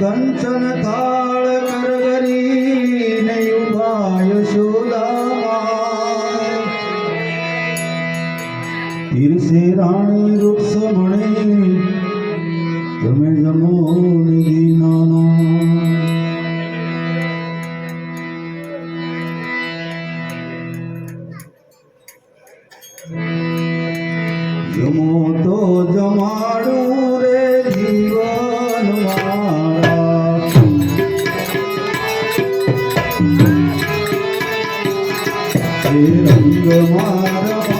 કંચન થાળ કરગરી ને ઉભાય સુદામા પીરસે રાણી વૃક્ષ ભણે તમે રંગ મારા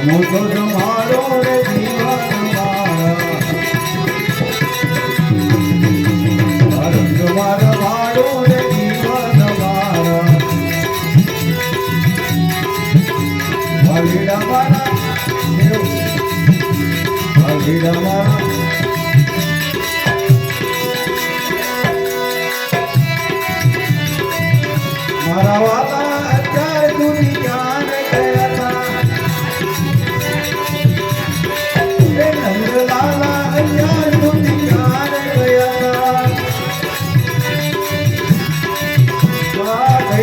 અજમો તો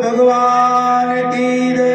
ભગવાન કી